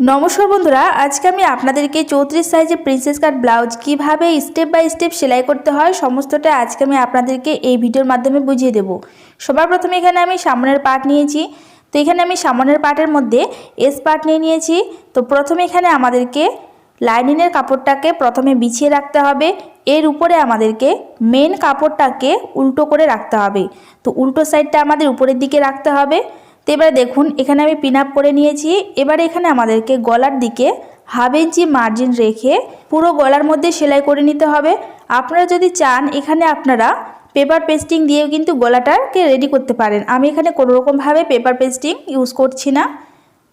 নমস্কার বন্ধুরা, আজকে আমি আপনাদেরকে চৌত্রিশ সাইজের প্রিন্সেস কাট ব্লাউজ কীভাবে স্টেপ বাই স্টেপ সেলাই করতে হয় সমস্তটা আজকে আমি আপনাদেরকে এই ভিডিওর মাধ্যমে বুঝিয়ে দেব। সবার প্রথমে এখানে আমি সামনের পার্ট নিয়েছি। তো এখানে আমি সামনের পার্টের মধ্যে এস পার্ট নিয়ে নিয়েছি। তো প্রথমে এখানে আমাদেরকে লাইনিংয়ের কাপড়টাকে প্রথমে বিছিয়ে রাখতে হবে। এর উপরে আমাদেরকে মেন কাপড়টাকে উল্টো করে রাখতে হবে। তো উল্টো সাইডটা আমাদের উপরের দিকে রাখতে হবে। তো এবারে দেখুন, এখানে আমি পিন আপ করে নিয়েছি। এবারে এখানে আমাদেরকে গলার দিকে হাফ ইঞ্চি মার্জিন রেখে পুরো গলার মধ্যে সেলাই করে নিতে হবে। আপনারা যদি চান, এখানে আপনারা পেপার পেস্টিং দিয়েও কিন্তু গলাটাকে রেডি করতে পারেন। আমি এখানে কোনো রকমভাবে পেপার পেস্টিং ইউজ করছি না।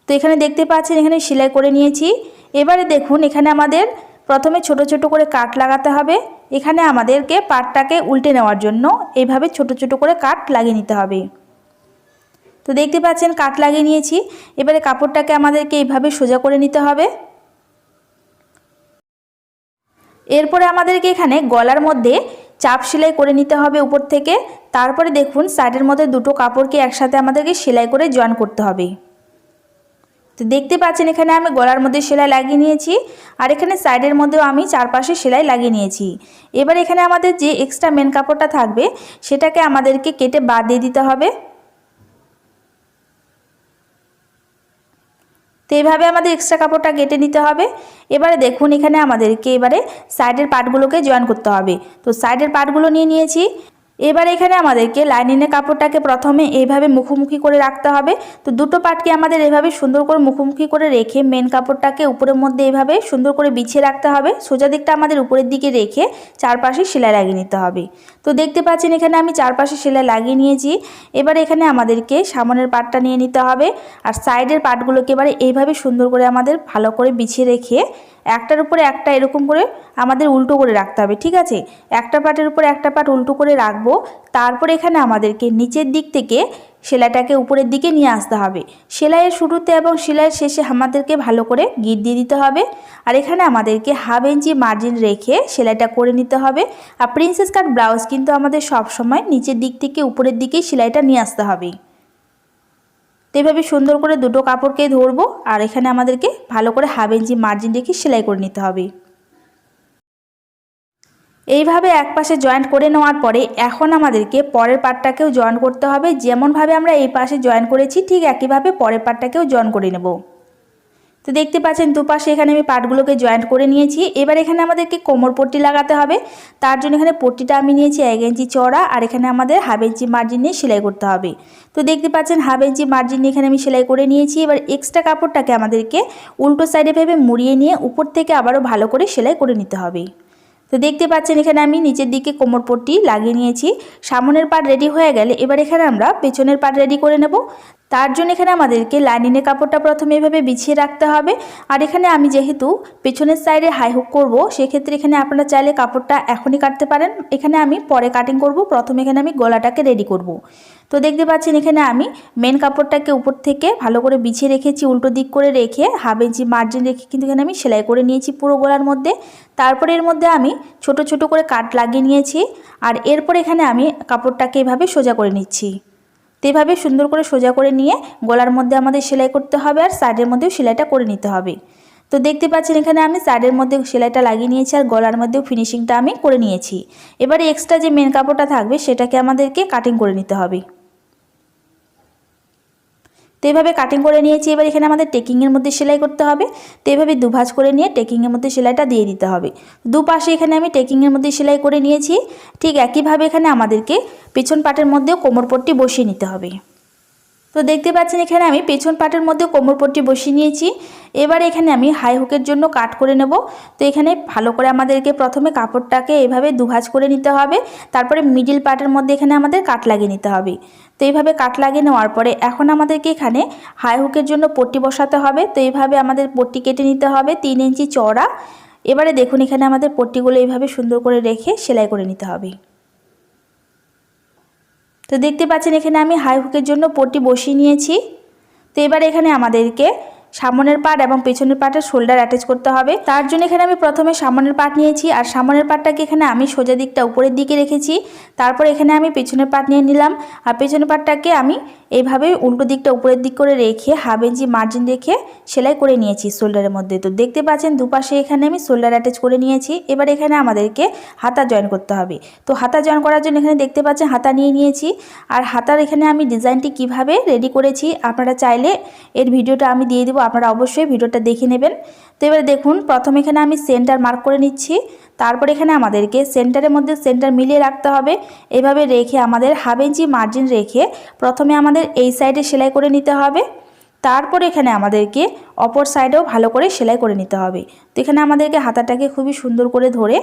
তো এখানে দেখতে পাচ্ছেন, এখানে সেলাই করে নিয়েছি। এবারে দেখুন, এখানে আমাদের প্রথমে ছোট ছোট করে কাট লাগাতে হবে। এখানে আমাদেরকে পাটটাকে উল্টে নেওয়ার জন্য এইভাবে ছোট ছোট করে কাট লাগিয়ে নিতে হবে। তো দেখতে পাচ্ছেন, কাট লাগিয়ে নিয়েছি। এবারে কাপড়টাকে আমাদেরকে এইভাবে সোজা করে নিতে হবে। এরপরে আমাদেরকে এখানে গলার মধ্যে চাপ সেলাই করে নিতে হবে উপর থেকে। তারপরে দেখুন, সাইডের মধ্যে দুটো কাপড়কে একসাথে আমাদেরকে সেলাই করে জয়েন করতে হবে। তো দেখতে পাচ্ছেন, এখানে আমি গলার মধ্যে সেলাই লাগিয়ে নিয়েছি আর এখানে সাইডের মধ্যেও আমি চারপাশে সেলাই লাগিয়ে নিয়েছি। এবার এখানে আমাদের যে এক্সট্রা মেন কাপড়টা থাকবে, সেটাকে আমাদেরকে কেটে বাদ দিয়ে দিতে হবে। তো এইভাবে আমাদের এক্সট্রা কাপড়টা কেটে নিতে হবে। এবারে দেখুন এখানে আমাদেরকে এবারে সাইডের পার্টগুলোকে জয়েন করতে হবে। তো সাইডের পার্টগুলো নিয়ে নিয়েছি। এবার এখানে আমাদেরকে লাইনিংয়ের কাপড়টাকে প্রথমে এইভাবে মুখোমুখি করে রাখতে হবে। তো দুটো পাটকে আমাদের এভাবে সুন্দর করে মুখোমুখি করে রেখে মেন কাপড়টাকে উপরের মধ্যে এইভাবে সুন্দর করে বিছিয়ে রাখতে হবে। সোজা দিকটা আমাদের উপরের দিকে রেখে চারপাশে সেলাই লাগিয়ে নিতে হবে। তো দেখতে পাচ্ছেন এখানে আমি চারপাশে সেলাই লাগিয়ে নিয়েছি। এবার এখানে আমাদেরকে সামনের পাটটা নিয়ে নিতে হবে। আর সাইডের পাটগুলোকে এবারে এইভাবে সুন্দর করে আমাদের ভালো করে বিছিয়ে রেখে একটার উপরে একটা এরকম করে আমাদের উল্টো করে রাখতে হবে, ঠিক আছে? একটা পাটের উপরে একটা পাট উল্টো করে রাখব, তারপর এখানে আমাদেরকে নিচের দিক থেকে সেলাইটাকে উপরের দিকে নিয়ে আসতে হবে। সেলাইয়ের শুরুতে এবং সেলাইয়ের শেষে আমাদেরকে ভালো করে গিট দিয়ে দিতে হবে। আর এখানে আমাদেরকে হাফ ইঞ্চি মার্জিন রেখে সেলাইটা করে নিতে হবে। আর প্রিন্সেস কাট ব্লাউজ কিন্তু আমাদের সব সময় নিচের দিক থেকে উপরের দিকেই সেলাইটা নিয়ে আসতে হবে। তো এভাবে সুন্দর করে দুটো কাপড়কে ধরবো আর এখানে আমাদেরকে ভালো করে হাফ ইঞ্চি মার্জিন রেখে সেলাই করে নিতে হবে। এইভাবে এক পাশে জয়েন্ট করে নেওয়ার পরে এখন আমাদেরকে পরের পার্টটাকেও জয়েন করতে হবে। যেমনভাবে আমরা এই পাশে জয়েন করেছি, ঠিক একইভাবে পরের পার্টটাকেও জয়েন করে নেব। তো দেখতে পাচ্ছেন দুপাশে এখানে আমি পাটগুলোকে জয়েন্ট করে নিয়েছি। এবার এখানে আমাদেরকে কোমর পট্টি লাগাতে হবে। তার জন্য এখানে পট্টিটা আমি নিয়েছি এক ইঞ্চি চড়া আর এখানে আমাদের হাফ ইঞ্চি মার্জিন নিয়ে সেলাই করতে হবে। তো দেখতে পাচ্ছেন হাফ ইঞ্চি মার্জিন নিয়ে এখানে আমি সেলাই করে নিয়েছি। এবার এক্সট্রা কাপড়টাকে আমাদেরকে উল্টো সাইডে ভেবে মুড়িয়ে নিয়ে উপর থেকে আবারও ভালো করে সেলাই করে নিতে হবে। তো দেখতে পাচ্ছেন এখানে আমি নিচের দিকে কোমর পট্টি লাগিয়ে নিয়েছি। সামনের পাট রেডি হয়ে গেলে এবার এখানে আমরা পেছনের পাট রেডি করে নেব। তার জন্য এখানে আমাদেরকে লাইনিংয়ের কাপড়টা প্রথমে এভাবে বিছিয়ে রাখতে হবে। আর এখানে আমি যেহেতু পেছনের সাইডে হাই হুক করব, সেক্ষেত্রে এখানে আপনারা চাইলে কাপড়টা এখনই কাটতে পারেন। এখানে আমি পরে কাটিং করব, প্রথমে এখানে আমি গলাটাকে রেডি করব। তো দেখতে পাচ্ছেন এখানে আমি মেন কাপড়টাকে উপর থেকে ভালো করে বিছিয়ে রেখেছি, উল্টো দিক করে রেখে হাফ ইঞ্চি মার্জিন রেখে কিন্তু এখানে আমি সেলাই করে নিয়েছি পুরো গলার মধ্যে। তারপরে এর মধ্যে আমি ছোট ছোট করে কাট লাগিয়ে নিয়েছি। আর এরপর এখানে আমি কাপড়টাকে এভাবে সোজা করে নিচ্ছি। তো এভাবে সুন্দর করে সোজা করে নিয়ে গলার মধ্যে আমাদের সেলাই করতে হবে আর সাইডের মধ্যেও সেলাইটা করে নিতে হবে। তো দেখতে পাচ্ছেন এখানে আমি সাইডের মধ্যে সেলাইটা লাগিয়ে নিয়েছি আর গলার মধ্যেও ফিনিশিংটা আমি করে নিয়েছি। এবারে এক্সট্রা যে মেন কাপড়টা থাকবে সেটাকে আমাদেরকে কাটিং করে নিতে হবে। তো এভাবে কাটিং করে নিয়েছি, এবার এখানে আমাদের টেকিংয়ের মধ্যে সেলাই করতে হবে। তো এভাবে দুভাজ করে নিয়ে টেকিংয়ের মধ্যে সেলাইটা দিয়ে দিতে হবে। দুপাশে এখানে আমি টেকিংয়ের মধ্যে সেলাই করে নিয়েছি। ঠিক একইভাবে এখানে আমাদেরকে পেছন পাটের মধ্যেও কোমর পট্টি বসিয়ে নিতে হবে। তো দেখতে পাচ্ছেন এখানে আমি পেছন পাটের মধ্যে কোমরপট্টি বসিয়ে নিয়েছি। এবার এখানে আমি হাই হুকের জন্য কাট করে নেব। তো এখানে ভালো করে আমাদেরকে প্রথমে কাপড়টাকে এভাবে দুভাজ করে নিতে হবে। তারপরে মিডিল পার্টের মধ্যে এখানে আমাদের কাট লাগিয়ে নিতে হবে। তো এইভাবে কাট লাগিয়ে নেওয়ার পরে এখন আমাদেরকে এখানে হাই হুকের জন্য পট্টি বসাতে হবে। তো এইভাবে আমাদের পট্টি কেটে নিতে হবে তিন ইঞ্চি চড়া এবারে দেখুন এখানে আমাদের পট্টিগুলো এইভাবে সুন্দর করে রেখে সেলাই করে নিতে হবে। তো দেখতে পাচ্ছেন এখানে আমি হাই হুকের জন্য পট্টি বসিয়ে নিয়েছি। তো এবার এখানে আমাদেরকে সামনের পার্ট এবং পেছনের পার্টের শোল্ডার অ্যাটাচ করতে হবে। তার জন্য এখানে আমি প্রথমে সামনের পার্ট নিয়েছি আর সামনের পার্টটাকে এখানে আমি সোজা দিকটা উপরের দিকে রেখেছি। তারপর এখানে আমি পেছনের পার্ট নিয়ে নিলাম আর পেছনের পার্টটাকে আমি এইভাবে উল্টো দিকটা উপরের দিক করে রেখে হাফ ইঞ্চি মার্জিন রেখে সেলাই করে নিয়েছি শোল্ডারের মধ্যে। তো দেখতে পাচ্ছেন দুপাশে এখানে আমি শোল্ডার অ্যাটাচ করে নিয়েছি। এবার এখানে আমাদেরকে হাতা জয়েন করতে হবে। তো হাতা জয়েন করার জন্য এখানে দেখতে পাচ্ছেন হাতা নিয়ে নিয়েছি। আর হাতার এখানে আমি ডিজাইনটি কীভাবে রেডি করেছি আপনারা চাইলে এর ভিডিওটা আমি দিয়ে দেবো। আপনারা অবশ্যই ভিডিওটা দেখে নেবেন। তো এবারে দেখুন, প্রথম এখানে আমি সেন্টার মার্ক করে নিচ্ছি। তারপর এখানে আমাদেরকে সেন্টারের মধ্যে সেন্টার মিলিয়ে রাখতে হবে। এভাবে রেখে আমাদের হাফ ইঞ্চি মার্জিন রেখে প্রথমে আমাদের এই সাইডে সেলাই করে নিতে হবে। তারপর এখানে আমাদেরকে অপর সাইডেও ভালো করে সেলাই করে নিতে হবে। তো এখানে আমাদেরকে হাতাটাকে খুবই সুন্দর করে ধরে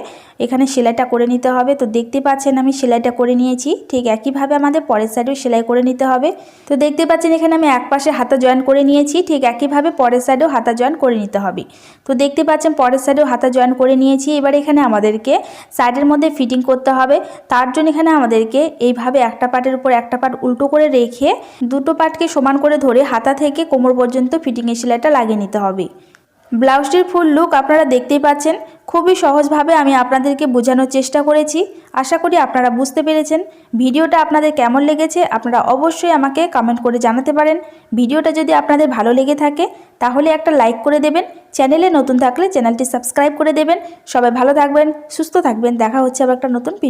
এখানে সেলাইটা করে নিতে হবে। তো দেখতে পাচ্ছেন আমি সেলাইটা করে নিয়েছি। ঠিক একইভাবে আমাদের পরের সাইডেও সেলাই করে নিতে হবে। তো দেখতে পাচ্ছেন এখানে আমি এক পাশে হাতা জয়েন করে নিয়েছি। ঠিক একইভাবে পরের সাইডেও হাতা জয়েন করে নিতে হবে। তো দেখতে পাচ্ছেন পরের সাইডেও হাতা জয়েন করে নিয়েছি। এবার এখানে আমাদেরকে সাইডের মধ্যে ফিটিং করতে হবে। তার জন্য এখানে আমাদেরকে এইভাবে একটা পার্টের উপর একটা পার্ট উল্টো করে রেখে দুটো পার্টকে সমান করে ধরে হাতা থেকে কোমর পর্যন্ত ফিটিংয়ের সেলাইটা লাগিয়ে নিতে হবে। ব্লাউজটির ফুল লুক আপনারা দেখতেই পাচ্ছেন। খুবই সহজভাবে আমি আপনাদেরকে বোঝানোর চেষ্টা করেছি। আশা করি আপনারা বুঝতে পেরেছেন। ভিডিওটা আপনাদের কেমন লেগেছে আপনারা অবশ্যই আমাকে কমেন্ট করে জানাতে পারেন। ভিডিওটা যদি আপনাদের ভালো লেগে থাকে, তাহলে একটা লাইক করে দেবেন। চ্যানেলে নতুন থাকলে চ্যানেলটি সাবস্ক্রাইব করে দেবেন। সবাই ভালো থাকবেন, সুস্থ থাকবেন। দেখা হচ্ছে আবার একটা নতুন ভিডিও